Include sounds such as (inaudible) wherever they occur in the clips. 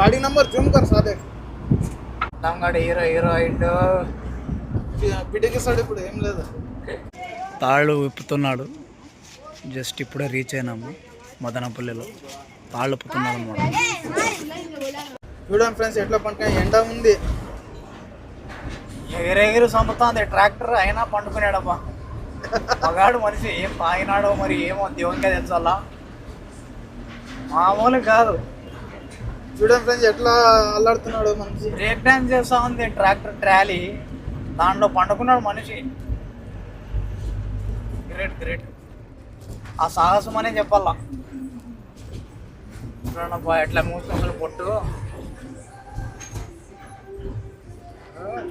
गाड़ी number zoom कर सादे నమ్మగాడు హీరో హీరో అయిండు పిడికి సైడ్ ఇప్పుడు ఏం లేదు తాళ్ళు విప్పుతున్నాడు జస్ట్ ఇప్పుడే రీచ్ అయినాము మదనపల్లిలో తాళ్ళు విప్పుతున్నాడు అనమాట చూడండి ఫ్రెండ్స్ ఎట్లా పండుగ ఎండ ఉంది ఎగిరెగిరి సొమ్ముతుంది ట్రాక్టర్ అయినా పండుకున్నాడమ్మా మగాడు మనిషి ఏం తాగినాడో మరి ఏమో దేవునికే తెలుసల్లా మామూలు కాదు చూడండి ఫ్రెండ్స్ ఎట్లా అల్లాడుతున్నాడు మనిషి బ్రేక్ డాన్స్ చేస్తా ఉంది ట్రాక్టర్ ట్రాలీ. దాంట్లో పండుకున్నాడు మనిషి. గ్రేట్ గ్రేట్ ఆ సాహసం అనే చెప్పాలా? చూడండి ఎట్లా మూసుకొని పొట్టు.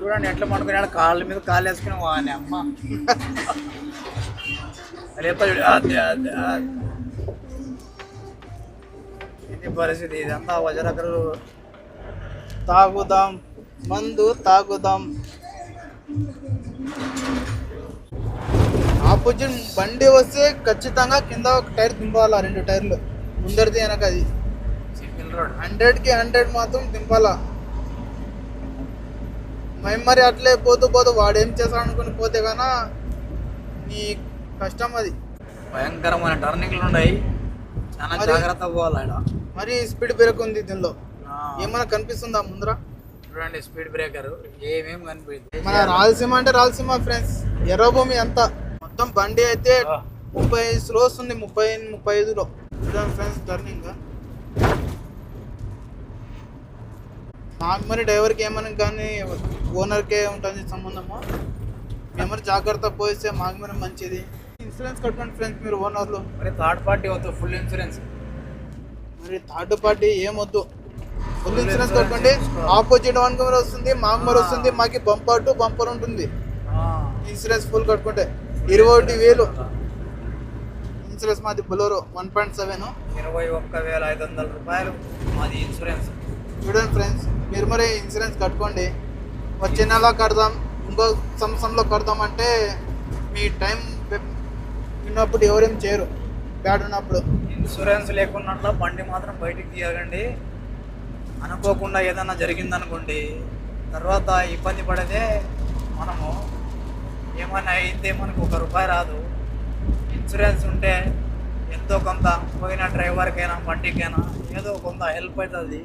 చూడండి ఎట్లా పండుకున్నాడు. కాళ్ళ మీద కాళ్ళు వేసుకుని వాని అమ్మ. (laughs) రేపు. ఇది పరిస్థితి. ఇదంతా వజ్రకరు తాగుదాం. మందు తాగుదాం. ఆపోజిట్ బండి వస్తే ఖచ్చితంగా కింద ఒక టైర్ దింపాలా రెండు టైర్లు. ముందరిది వెనక అది. హండ్రెడ్కి హండ్రెడ్ మాత్రం దింపాలా. మేము మరి అట్లే పోతూ పోతూ వాడు ఏం చేస్తాడు అనుకుని పోతే గాన నీ కష్టం అది. భయంకరమైన టర్నింగ్లు ఉన్నాయి. చాలా జాగ్రత్త పోవాలి ఆడ మరి స్పీడ్ బ్రేక్ ఉంది దీనిలో. ఏమైనా కనిపిస్తుందా ముందర? చూడండి స్పీడ్ బ్రేకర్ ఏమేం కనిపించింది మన రాయలసీమ అంటే రాయలసీమ ఫ్రెండ్స్ ఎర్రభూమి అంతా మొత్తం బండి అయితే ముప్పై స్లో వస్తుంది ముప్పై ముప్పై ఐదులో. చూడండి ఫ్రెండ్స్ టర్నింగ్ మాకు మరి డ్రైవర్కి ఏమైనా కానీ ఓనర్కే ఉంటుంది సంబంధము? మేము మరి జాగ్రత్త పోయిస్తే మాకు మరి మంచిది. ఇన్సూరెన్స్ కట్టుకోండి ఫ్రెండ్స్ మీరు ఓనర్లు. మరి థర్డ్ పార్టీ వద్దు ఫుల్ ఇన్సూరెన్స్ మరి థర్డ్ పార్టీ ఏమొద్దు? ఫుల్ ఇన్సూరెన్స్ కట్టుకోండి ఆపోజిట్ వన్ మరి వస్తుంది మాకు మరి వస్తుంది మాకు బంపర్ టు బంపర్ ఉంటుంది. ఇన్సూరెన్స్ ఫుల్ కట్టుకుంటే ఇరవై ఒకటి వేలు. ఇన్సూరెన్స్ మాది బొలోరో వన్ పాయింట్ సెవెన్. ఇరవై ఒక్క వేల ఐదు వందల రూపాయలు మాది ఇన్సూరెన్స్ చూడండి ఫ్రెండ్స్ మీరు మరి ఇన్సూరెన్స్ కట్టుకోండి. వచ్చే నెల కడదాం ఇంకో సంవత్సరంలో కడదాం అంటే మీ టైం ఉన్నప్పుడు ఎవరేం చేయరు. బ్యాడ్ ఉన్నప్పుడు ఇన్సూరెన్స్ లేకున్నట్ల బండి మాత్రం బయటికి తీయకండి అనుకోకుండా ఏదైనా జరిగిందనుకోండి తర్వాత ఇబ్బంది పడితే మనము ఏమైనా అయితే మనకు ఒక రూపాయి రాదు. ఇన్సూరెన్స్ ఉంటే ఎంతో కొంత పోయిన డ్రైవర్కైనా బండికైనా ఏదో కొంత హెల్ప్ అవుతుంది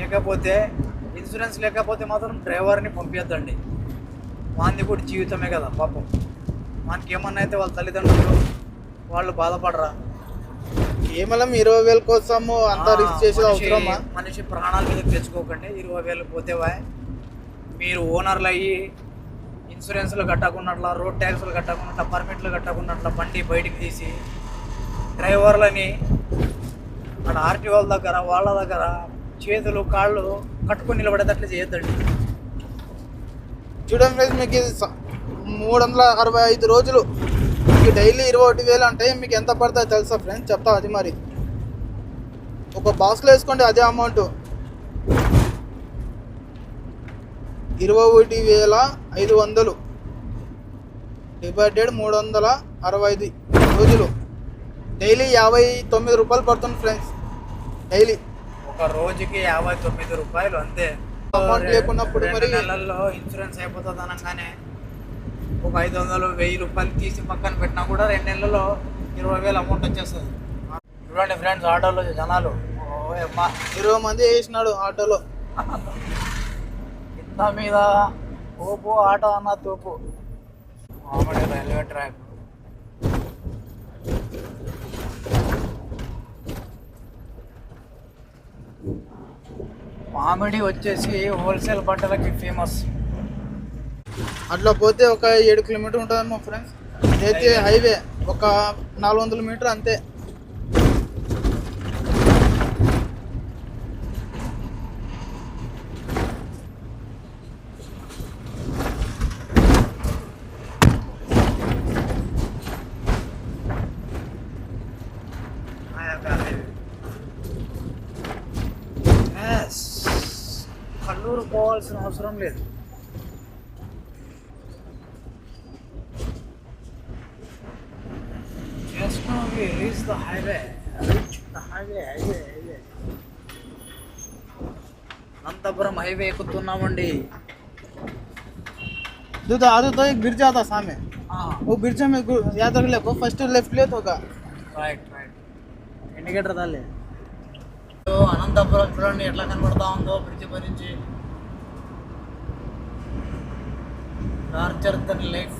లేకపోతే ఇన్సూరెన్స్ లేకపోతే మాత్రం డ్రైవర్ని పంపించద్దండి వాంది కూడా జీవితమే కదా పాపం. మనకి ఏమన్నా అయితే వాళ్ళ తల్లిదండ్రులు వాళ్ళు బాధపడరా? ఏమలం ఇరవై వేల కోసము అంత రిస్క్ చేసేది మనిషి- అవసరమా? మనిషి ప్రాణాల మీద తెచ్చుకోకండి. ఇరవై వేలు పోతేవా మీరు ఓనర్లు అయ్యి ఇన్సూరెన్స్లు కట్టకున్నట్ల రోడ్ ట్యాక్స్లు కట్టకున్నట్ల పర్మిట్లు కట్టకున్నట్ల బండి బయటికి తీసి డ్రైవర్లని అక్కడ ఆర్టీ వాళ్ళ దగ్గర వాళ్ళ దగ్గర చేతులు కాళ్ళు కట్టుకొని నిలబడేటట్లు చేయొద్దండి. చూడండి మీకు మూడు వందల అరవై ఐదు రోజులు మీకు డైలీ ఇరవై ఒకటి వేలు అంటే మీకు ఎంత పడుతుందో తెలుసా ఫ్రెండ్స్ చెప్తా అది మరి. ఒక బాక్స్లో వేసుకోండి అదే అమౌంట్ ఇరవై ఒకటి వేల ఐదు వందలు. డివైడెడ్ మూడు వందల అరవై ఐదు రోజులు. డైలీ యాభై తొమ్మిది రూపాయలు పడుతుంది ఫ్రెండ్స్ డైలీ. ఒక రోజుకి యాభై తొమ్మిది రూపాయలు అంతే. అమౌంట్ లేకున్నప్పుడు మరి- నెలల్లో ఇన్సూరెన్స్ అయిపోతుంది అనగానే ఒక ఐదు వందలు వెయ్యి రూపాయలు తీసి పక్కన పెట్టినా కూడా రెండు నెలల్లో ఇరవై వేలు అమౌంట్ వచ్చేస్తుంది. చూడండి ఫ్రెండ్స్ ఆటోలో జనాలు. ఇరవై మంది వేసినాడు ఆటోలో. ఇంత మీద తోపు ఆటో అన్న తోపు. మామిడి రైల్వే ట్రాక్. మామిడి వచ్చేసి హోల్సేల్ బట్టలకి ఫేమస్ అట్లా పోతే ఒక ఏడు కిలోమీటర్ ఉంటుంది మా ఫ్రెండ్స్ అయితే హైవే ఒక నాలుగు వందల మీటర్ అంతే. కల్లూరు పోవాల్సిన అవసరం లేదు. Just now we reached the highway. Reach the highway, highway, highway. Anantapuram highway ఎక్కుతున్నామండి जो तो आदत तो एक गिर जाता सामने वो गिरजा में गु- याद रख ले को फर्स्ट लेफ्ट ले तो होगा రైట్ రైట్ ఇండికేటర్ దాలే అనంతపురం చూడండి ఎట్లా కనబడతా ఉందో బ్రిడ్జ్ పై నుంచి టార్చర్ దన్ లైఫ్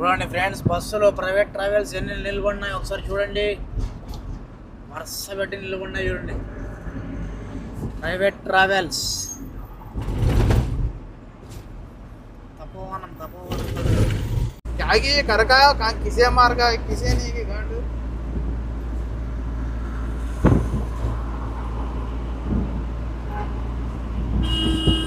చూడండి ఫ్రెండ్స్ బస్సులో ప్రైవేట్ ట్రావెల్స్ ఎన్ని నిలబడినాయి ఒకసారి చూడండి. వరుస పెట్టి నిలబడినాయి చూడండి. Private travels. తపోవనం తపోవనం. కరకా కరక కిసే మార్గ కిసే నీకి కాండు thank you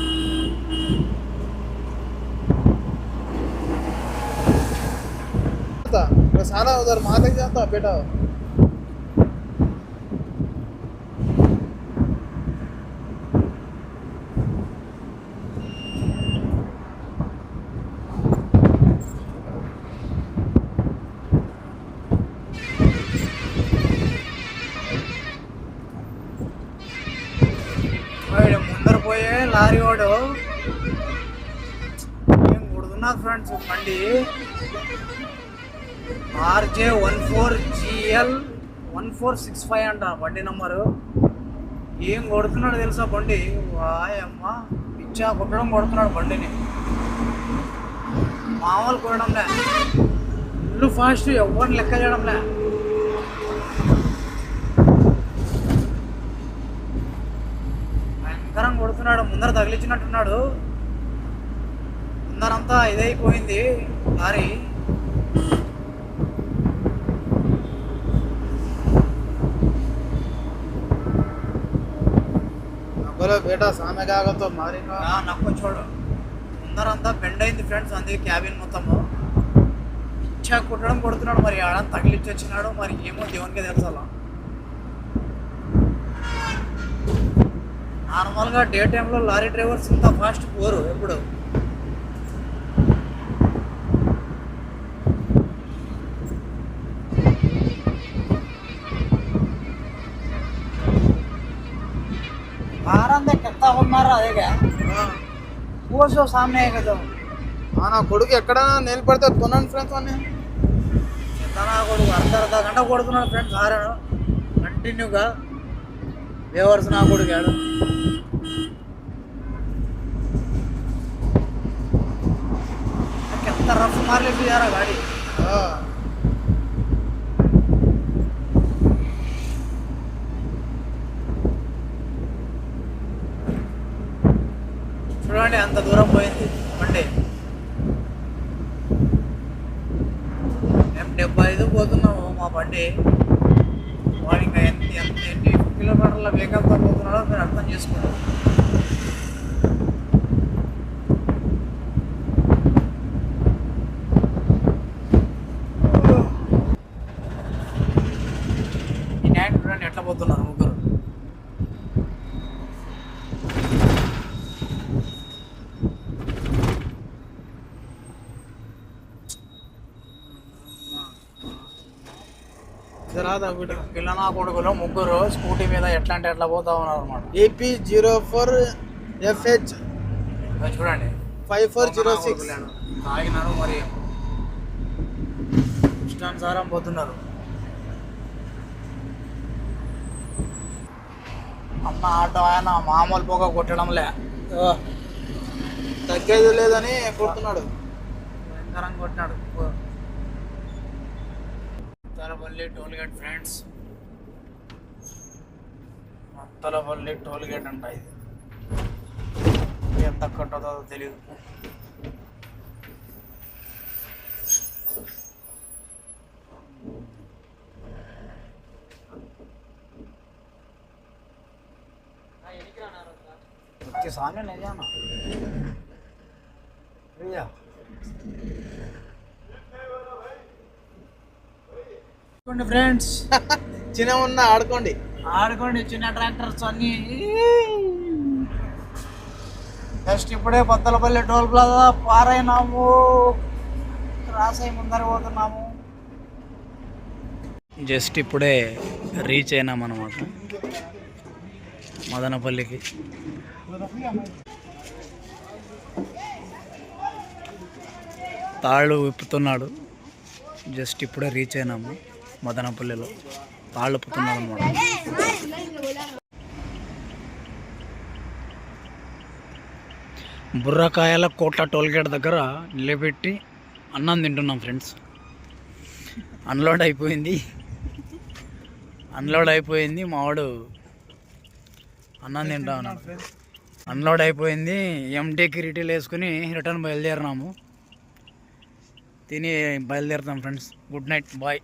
किसे नहीं की गांड था सारा उधर वहां तक जाता बेटा వాడు ముందర పోయే లారీ వాడు ఏం కొడుతున్నారు ఫ్రెండ్స్ బండి RJ one four GL one four six five అంట బండి నెంబరు. ఏం కొడుతున్నాడు తెలుసా బండి? వాయమ్మ పిచ్చా కొట్టడం కొడుతున్నాడు బండిని. మామూలు కొట్టడంలే. ఇల్లు ఫాస్ట్ ఎవరిని లెక్క చేయడంలే. భయంకరంగా కొడుతున్నాడు ముందర తగిలించినట్టున్నాడు. ముందరంతా ఇదైపోయింది. లారీ బేటా సామెగాగంతో మారిన? నక్కు చూడు. ముందరంతా బెండ్ అయింది ఫ్రెండ్స్ అందుకే క్యాబిన్ మొత్తము. ఇచ్చా కుట్టడం కొడుతున్నాడు మరి ఆడని తగిలిచ్చి వచ్చినాడు మరి ఏమో దేవునికి తెలుసు నార్మల్గా డే టైంలో లారీ డ్రైవర్స్ ఇంత ఫాస్ట్ పోరు ఎప్పుడు? కూర్చో సామ్నే కదా. నా కొడుకు ఎక్కడ? నేను తున్నాను కొన్నాను ఫ్రెండ్స్ అని తన కొడుకు? అర్ధ గంట కొడుతున్నాడు ఫ్రెండ్స్ ఆరాడు. కంటిన్యూగా వేవర్స్ నా కొడుకాడు ఎంత రఫ్ మార్లేదు యారా గాడి? చూడండి అంత దూరం పోయింది. బండి మేము డెబ్బై ఐదు పోతున్నాము మా బండి. మార్నింగ్ ఎంత ఎంత ఎన్ని కిలోమీటర్ల వేగంతో పోతున్నాడో మీరు అర్థం చేసుకున్నాం. ఈ నైట్ చూడండి ఎట్లా పోతున్నారు ముగ్గురు జరాదా ఒకటి పిల్లనా కొడుకులు ముగ్గురు స్కూటీ మీద ఎట్లా అంటే ఎట్లా పోతా ఉన్నారు అనమాట ఏపీ జీరో ఫోర్ ఎఫ్హెచ్. చూడండి. Five four zero six. తాగినారు మరి. ఇష్టానుసారం పోతున్నారు. అన్న ఆటో ఆయన మామూలు పొగ కొట్టడంలే. తగ్గేది లేదని కొడుతున్నాడు. భయంకరంగా కొట్టినాడు. Mattalapalli toll gate friends Mattalapalli toll gate అంట ఇది ఎంత కట్టదో తెలియదు इसके सामने नहीं जाना भैया చూడండి ఫ్రెండ్స్. (laughs) చిన్న ఉన్న ఆడుకోండి. ఆడుకోండి చిన్న ట్రాక్టర్స్ అన్ని. జస్ట్ ఇప్పుడే బద్దలపల్లి టోల్ ప్లాజా పారైనాము. క్రాస్ అయ్యి ముందర పోతున్నాము. జస్ట్ ఇప్పుడే రీచ్ అయినాం అనమాట మదనపల్లికి. తాళ్ళు విప్పుతున్నాడు. జస్ట్ ఇప్పుడే రీచ్ అయినాము. మదనపల్లిలో తాళ్ళు విప్పుతున్నాడు అనమాట బుర్రకాయల కోట టోల్గేట్ దగ్గర నిలబెట్టి అన్నం తింటున్నాం ఫ్రెండ్స్. అన్లోడ్ అయిపోయింది. అన్లోడ్ అయిపోయింది మావాడు అన్నం తింటా ఉన్నాడు. అన్లోడ్ అయిపోయింది ఎంటీకి రిటైల్ వేసుకుని రిటర్న్ బయలుదేరినాము. తిని బయలుదేరుతాం ఫ్రెండ్స్. Good night bye.